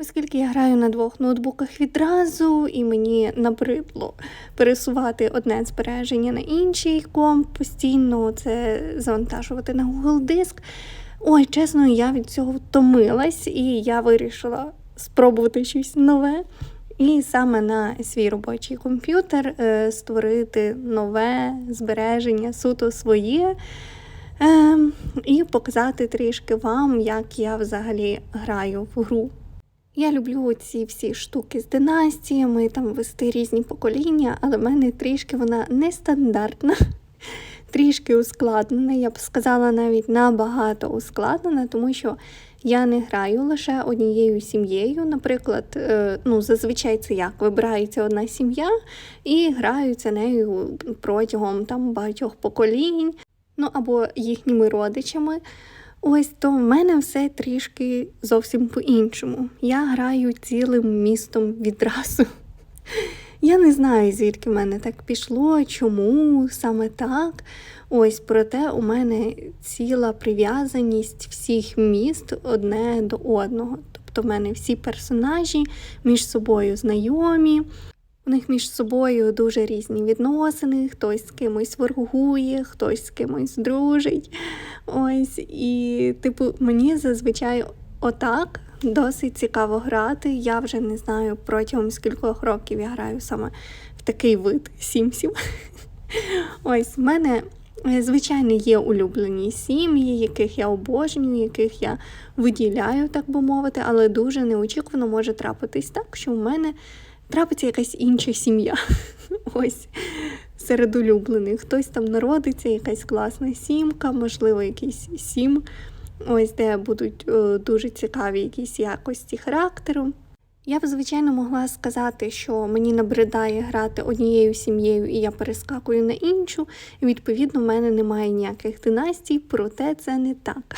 Оскільки я граю на двох ноутбуках відразу, і мені набридло пересувати одне збереження на інший комп, постійно це завантажувати на Google диск. Ой, чесно, я від цього втомилась, і я вирішила спробувати щось нове. І саме на свій робочий комп'ютер е, створити нове збереження, суто своє. Е, і показати трішки вам, як я взагалі граю в гру. Я люблю ці всі штуки з династіями, там вести різні покоління, але в мене трішки вона нестандартна, трішки ускладнена. Я б сказала, навіть набагато ускладнена, тому що я не граю лише однією сім'єю. Наприклад, е, ну зазвичай це як вибирається одна сім'я і граються нею протягом там багатьох поколінь, ну або їхніми родичами. Ось то в мене все трішки зовсім по-іншому. Я граю цілим містом відразу. Я не знаю, звідки в мене так пішло, чому саме так. Ось проте у мене ціла прив'язаність всіх міст одне до одного. Тобто в мене всі персонажі між собою знайомі. У них між собою дуже різні відносини, хтось з кимось ворогує, хтось з кимось дружить. Ось, і, типу, мені зазвичай отак досить цікаво грати. Я вже не знаю протягом скількох років я граю саме в такий вид сімсів. Ось, в мене, е, звичайно, є улюблені сім'ї, яких я обожнюю, яких я виділяю, так би мовити, але дуже неочікувано може трапитись так, що в мене трапиться якась інша сім'я. Ось серед улюблених. Хтось там народиться, якась класна сімка, можливо, якийсь сім. Ось де будуть е, дуже цікаві якісь якості характеру. Я б, звичайно, могла сказати, що мені набридає грати однією сім'єю, і я перескакую на іншу. І відповідно, в мене немає ніяких династій, проте це не так.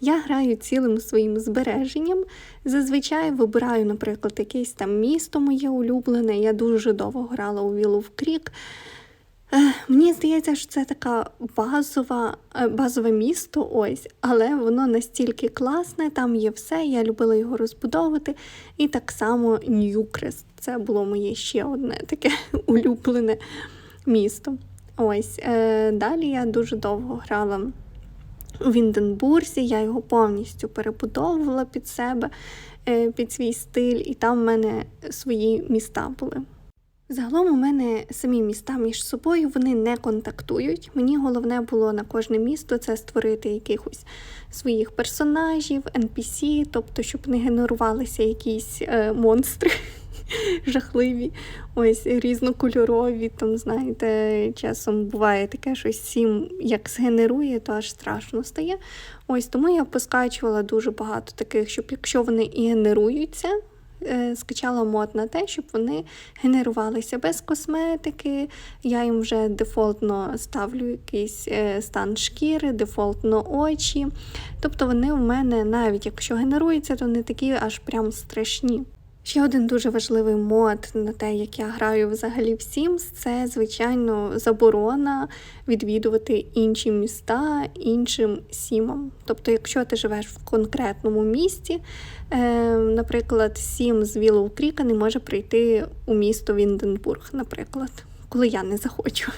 Я граю цілим своїм збереженням. Зазвичай вибираю, наприклад, якесь там місто моє улюблене. Я дуже довго грала у Вілов Крік. Мені здається, що це така базова, е, базове місто, ось, але воно настільки класне, там є все. Я любила його розбудовувати. І так само Ньюкрест. Це було моє ще одне таке улюблене місто. Ось. Е, далі я дуже довго грала у Вінденбурзі, я його повністю перебудовувала під себе, е, під свій стиль, і там в мене свої міста були. Загалом у мене самі міста між собою вони не контактують. Мені головне було на кожне місто це створити якихось своїх персонажів, NPC, тобто, щоб не генерувалися якісь е, монстри жахливі, ось різнокольорові. Там, знаєте, часом буває таке, що сім як згенерує, то аж страшно стає. Ось тому я поскачувала дуже багато таких, щоб якщо вони і генеруються. Е, скачала мод на те, щоб вони генерувалися без косметики. Я їм вже дефолтно ставлю якийсь е, стан шкіри, дефолтно очі. Тобто вони в мене, навіть якщо генеруються, то не такі аж прям страшні. Ще один дуже важливий мод на те, як я граю взагалі в Sims, це, звичайно, заборона відвідувати інші міста іншим сімам. Тобто, якщо ти живеш в конкретному місті, е, наприклад, Сім з Віллоу Кріка не може прийти у місто Вінденбург, наприклад. Коли я не захочу.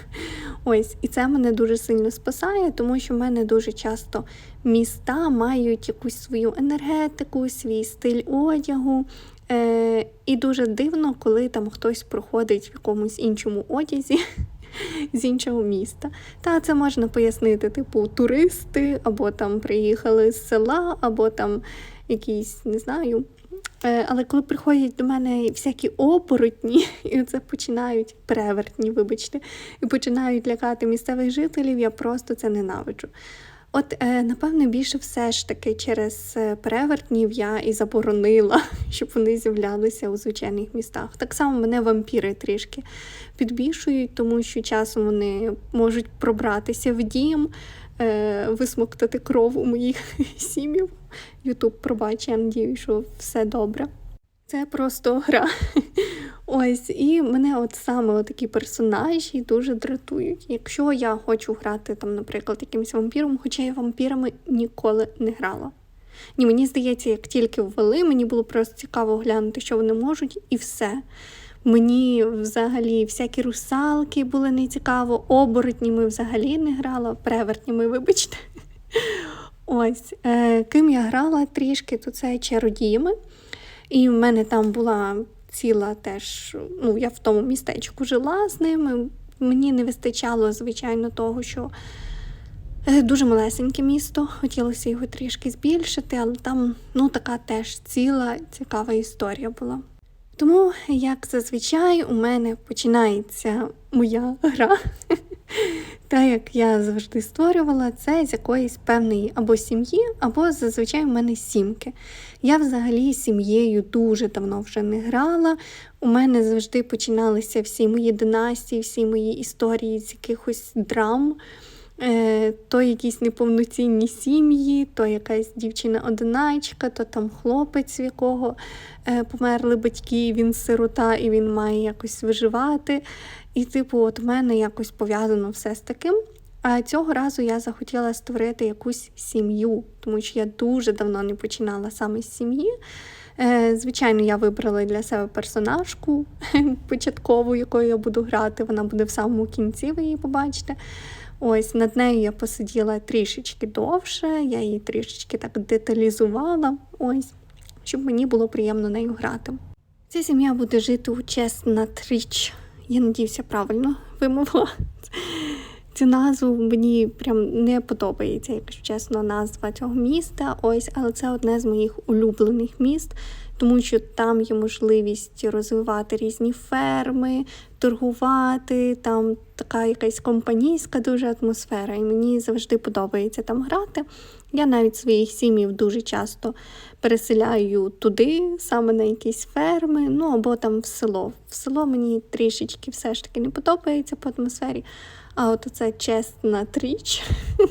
Ось, і це мене дуже сильно спасає, тому що в мене дуже часто міста мають якусь свою енергетику, свій стиль одягу, Е, І дуже дивно, коли там хтось проходить в якомусь іншому одязі з іншого міста. Та це можна пояснити, типу, туристи, або там приїхали з села, або там якісь, не знаю. Е, але коли приходять до мене всякі оборотні, і це починають перевертні, вибачте, і починають лякати місцевих жителів, я просто це ненавиджу. От, е, напевне, більше все ж таки через е, перевертнів я і заборонила, щоб вони з'являлися у звичайних містах. Так само мене вампіри трішки підбільшують, тому що часом вони можуть пробратися в дім, е, висмоктати кров у моїх сім'їв. Ютуб пробачить, я надію, що все добре. Це просто гра. Ось, і мене от саме такі персонажі дуже дратують. Якщо я хочу грати, там, наприклад, якимось вампіром, хоча я вампірами ніколи не грала. Ні, мені здається, як тільки ввели, мені було просто цікаво глянути, що вони можуть, і все. Мені взагалі всякі русалки були не цікаво, оборотні ми взагалі не грала, превертні ми, вибачте. Ось, е, ким я грала трішки, то це чародіями. І в мене там була ціла теж, ну, я в тому містечку жила з ними. Мені не вистачало, звичайно, того, що е, дуже малесеньке місто, хотілося його трішки збільшити, але там ну, така теж ціла цікава історія була. Тому, як зазвичай, у мене починається моя гра. Та як я завжди створювала, це з якоїсь певної або сім'ї, або зазвичай у мене сімки. Я взагалі сім'єю дуже давно вже не грала. У мене завжди починалися всі мої династії, всі мої історії з якихось драм. Е, То якісь неповноцінні сім'ї, то якась дівчина-одиначка, то там хлопець, в якого е, померли батьки, він сирота і він має якось виживати. І, типу, от в мене якось пов'язано все з таким. А цього разу я захотіла створити якусь сім'ю, тому що я дуже давно не починала саме з сім'ї. Е, Звичайно, я вибрала для себе персонажку початкову, якою я буду грати. Вона буде в самому кінці, ви її побачите. Ось над нею я посиділа трішечки довше, я її трішечки так деталізувала, ось, щоб мені було приємно нею грати. Ця сім'я буде жити у Чеснатріч. Я надіюся, правильно вимовила. Цю назву мені прям не подобається, якщо чесно, назва цього міста. Ось, але це одне з моїх улюблених міст, тому що там є можливість розвивати різні ферми, торгувати. Там така якась компанійська дуже атмосфера, і мені завжди подобається там грати. Я навіть своїх сім'їв дуже часто переселяю туди, саме на якісь ферми, ну або там в село. В село мені трішечки все ж таки не подобається по атмосфері. А от це чесна тріч.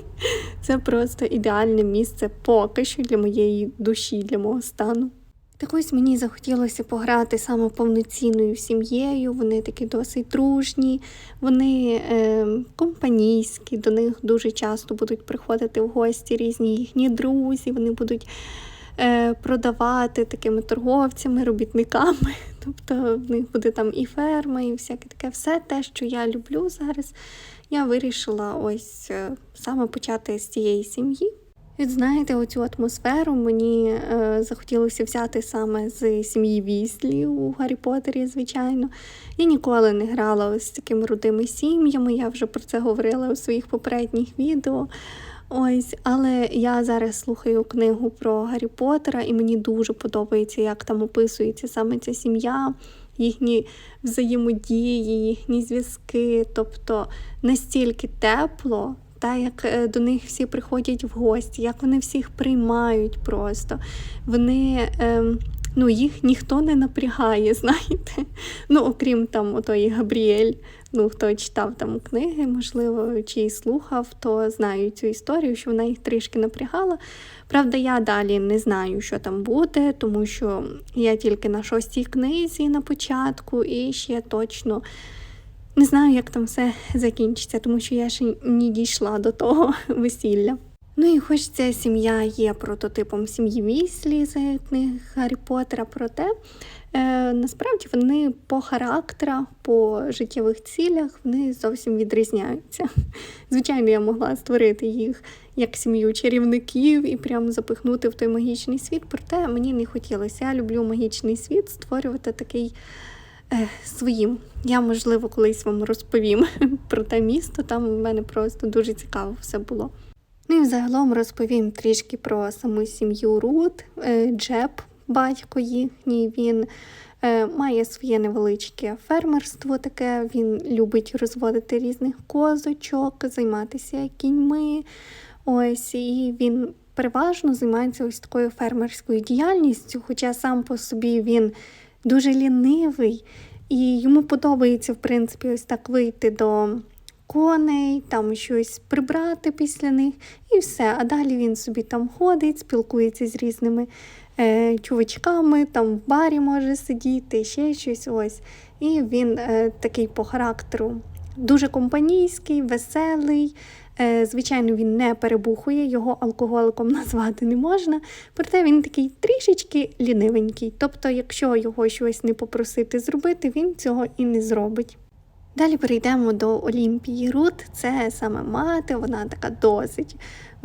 Це просто ідеальне місце поки що для моєї душі, для мого стану. Так ось мені захотілося пограти саме повноцінною сім'єю. Вони такі досить дружні, вони е, компанійські, до них дуже часто будуть приходити в гості різні їхні друзі, вони будуть е, продавати такими торговцями, робітниками. Тобто в них буде там і ферма, і всяке таке все те, що я люблю зараз. Я вирішила ось е, саме почати з цієї сім'ї. І знаєте, оцю атмосферу мені е, захотілося взяти саме з сім'ї Віслі у Гаррі Поттері, звичайно. Я ніколи не грала ось з такими рудими сім'ями, я вже про це говорила у своїх попередніх відео. Ось, але я зараз слухаю книгу про Гаррі Поттера, і мені дуже подобається, як там описується саме ця сім'я, їхні взаємодії, їхні зв'язки. Тобто настільки тепло, та як е, до них всі приходять в гості, як вони всіх приймають просто. Вони. Ем, Ну, їх ніхто не напрягає, знаєте. Ну, окрім там отої Габріель, ну хто читав там книги, можливо, чи слухав, то знають цю історію, що вона їх трішки напрягала. Правда, я далі не знаю, що там буде, тому що я тільки на шостій книзі на початку і ще точно не знаю, як там все закінчиться, тому що я ще не дійшла до того весілля. Ну і хоч ця сім'я є прототипом сім'ї Віслі з книг Гаррі Поттера, проте е, насправді вони по характерах, по життєвих цілях вони зовсім відрізняються. Звичайно, я могла створити їх як сім'ю чарівників і прямо запихнути в той магічний світ, проте мені не хотілося. Я люблю магічний світ створювати такий своїм. Я, можливо, колись вам розповім про те місто. Там у мене просто дуже цікаво все було. Ну і взагалом розповім трішки про саму сім'ю Рут, е, Джеб, батько їхній. Він е, має своє невеличке фермерство таке, він любить розводити різних козочок, займатися кіньми. Ось, і він переважно займається ось такою фермерською діяльністю, хоча сам по собі він дуже лінивий, і йому подобається, в принципі, ось так вийти до коней, там щось прибрати після них і все. А далі він собі там ходить, спілкується з різними е, чувачками, там в барі може сидіти, ще щось. ось. І він е, такий по характеру дуже компанійський, веселий, Звичайно, він не перебухує, його алкоголиком назвати не можна, проте він такий трішечки лінивенький. Тобто, якщо його щось не попросити зробити, він цього і не зробить. Далі перейдемо до Олімпії Рут. Це саме мати, вона така досить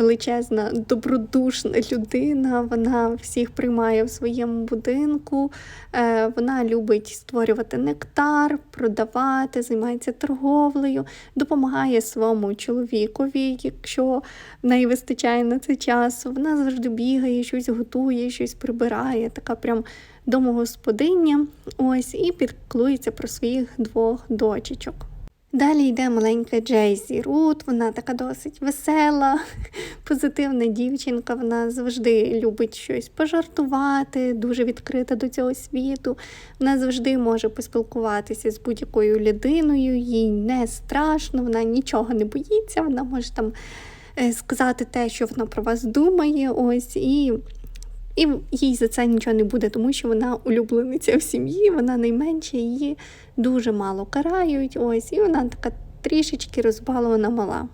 величезна, добродушна людина. Вона всіх приймає в своєму будинку. Е, Вона любить створювати нектар, продавати, займається торговлею, допомагає своєму чоловікові, якщо в неї вистачає на це часу. Вона завжди бігає, щось готує, щось прибирає. Така прям домогосподиня. Ось і піклується про своїх двох дочечок. Далі йде маленька Джейзі Рут, вона така досить весела, позитивна дівчинка. Вона завжди любить щось пожартувати, дуже відкрита до цього світу. Вона завжди може поспілкуватися з будь-якою людиною, їй не страшно, вона нічого не боїться, вона може там е, сказати те, що вона про вас думає. Ось і. І їй за це нічого не буде, тому що вона улюблениця в сім'ї, вона найменша, її дуже мало карають. Ось, і вона така трішечки розбалована мала.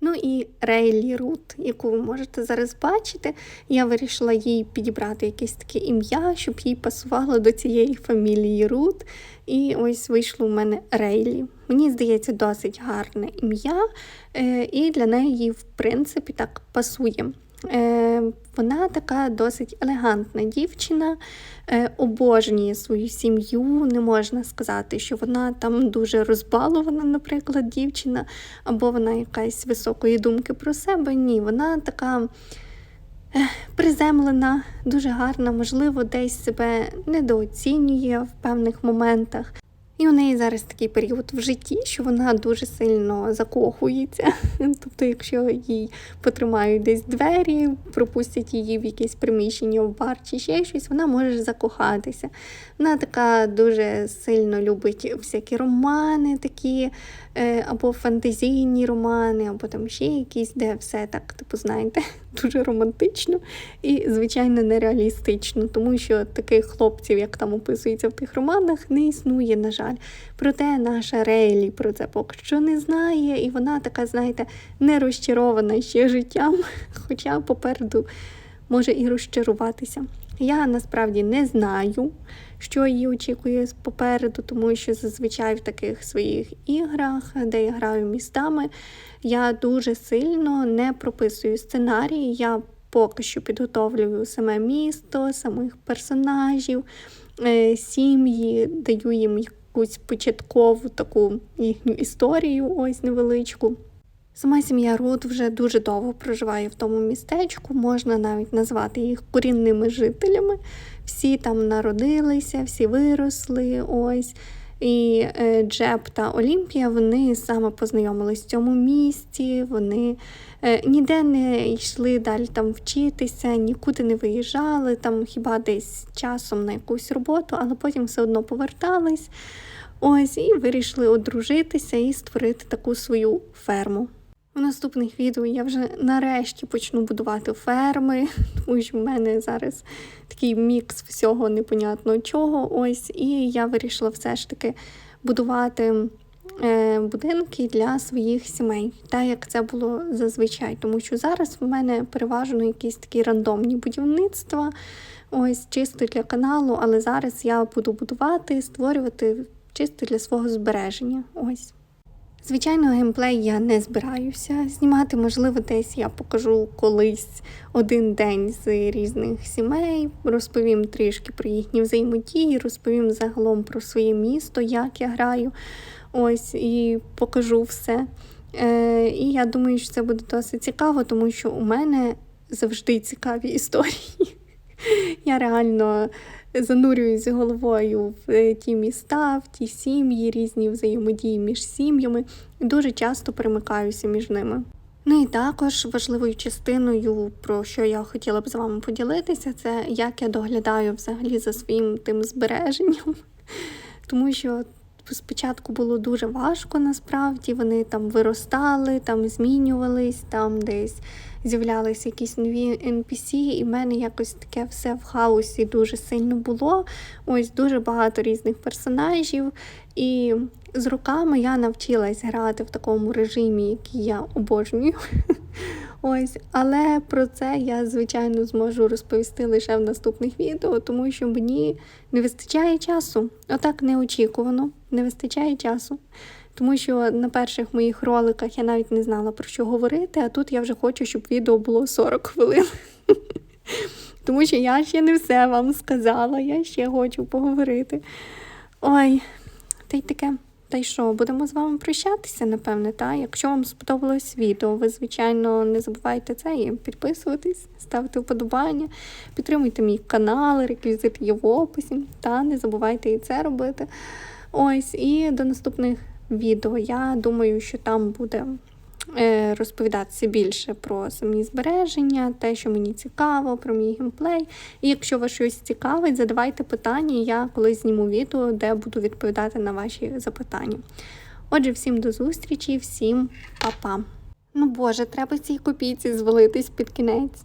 Ну і Рейлі Рут, яку ви можете зараз бачити, я вирішила їй підібрати якесь таке ім'я, щоб їй пасувало до цієї фамілії Рут. І ось вийшло у мене Рейлі. Мені здається, досить гарне ім'я, е, і для неї, в принципі, так пасує. Е, Вона така досить елегантна дівчина, е, обожнює свою сім'ю. Не можна сказати, що вона там дуже розбалована, наприклад, дівчина, або вона якась високої думки про себе. Ні, вона така е, приземлена, дуже гарна, можливо, десь себе недооцінює в певних моментах. І у неї зараз такий період в житті, що вона дуже сильно закохується. Тобто, якщо їй потримають десь двері, пропустять її в якесь приміщення в бар чи ще щось, вона може закохатися. Вона така дуже сильно любить всякі романи, такі, е, або фантазійні романи, або там ще якісь, де все так, типу, знаєте, дуже романтично і, звичайно, нереалістично, тому що таких хлопців, як там описується в тих романах, не існує, на жаль. Проте наша Рейлі про це поки що не знає, і вона така, знаєте, не розчарована ще життям, хоча попереду може і розчаруватися. Я насправді не знаю, що її очікує попереду, тому що зазвичай в таких своїх іграх, де я граю містами, я дуже сильно не прописую сценарії. Я поки що підготовлюю саме місто, самих персонажів, е, сім'ї, даю їм якусь початкову таку їхню історію, ось невеличку. Сама сім'я Рут вже дуже довго проживає в тому містечку, можна навіть назвати їх корінними жителями. Всі там народилися, всі виросли. ось. І е, Джеб та Олімпія вони саме познайомились в цьому місті, вони е, ніде не йшли далі там вчитися, нікуди не виїжджали, там хіба десь часом на якусь роботу, але потім все одно повертались. Ось і вирішили одружитися і створити таку свою ферму. У наступних відео я вже нарешті почну будувати ферми, тому що в мене зараз такий мікс всього непонятно чого. Ось, і я вирішила все ж таки будувати е, будинки для своїх сімей, так як це було зазвичай. Тому що зараз в мене переважно якісь такі рандомні будівництва, ось чисто для каналу, але зараз я буду будувати, створювати чисто для свого збереження. Ось. Звичайно, геймплей я не збираюся знімати. Можливо, десь я покажу колись один день з різних сімей, розповім трішки про їхні взаємодії, розповім загалом про своє місто, як я граю. Ось і покажу все. Е, І я думаю, що це буде досить цікаво, тому що у мене завжди цікаві історії. Я реально занурююсь головою в е, ті міста, в ті сім'ї, різні взаємодії між сім'ями, і дуже часто перемикаюся між ними. Ну і також важливою частиною, про що я хотіла б з вами поділитися, це як я доглядаю взагалі за своїм тим збереженням. Тому що спочатку було дуже важко насправді, вони там виростали, там змінювались, там десь з'являлися якісь нові NPC, і в мене якось таке все в хаосі дуже сильно було. Ось дуже багато різних персонажів. І з роками я навчилась грати в такому режимі, який я обожнюю. Ось, але про це я, звичайно, зможу розповісти лише в наступних відео, тому що мені не вистачає часу. Отак неочікувано, не вистачає часу. Тому що на перших моїх роликах я навіть не знала про що говорити, а тут я вже хочу, щоб відео було 40 хвилин. Тому що я ще не все вам сказала, я ще хочу поговорити. Ой, та й таке. Та й що, будемо з вами прощатися, напевне, та? Якщо вам сподобалось відео, ви, звичайно, не забувайте це і підписуватись, ставити вподобання, підтримуйте мій канал, реквізит є в описі, та не забувайте і це робити. Ось, і до наступних відео. Я думаю, що там буде е, розповідатися більше про самі збереження, те, що мені цікаво, про мій геймплей. І якщо вас щось цікавить, задавайте питання, я колись зніму відео, де буду відповідати на ваші запитання. Отже, всім до зустрічі, всім па-па. Ну боже, треба цій копійці звалитись під кінець.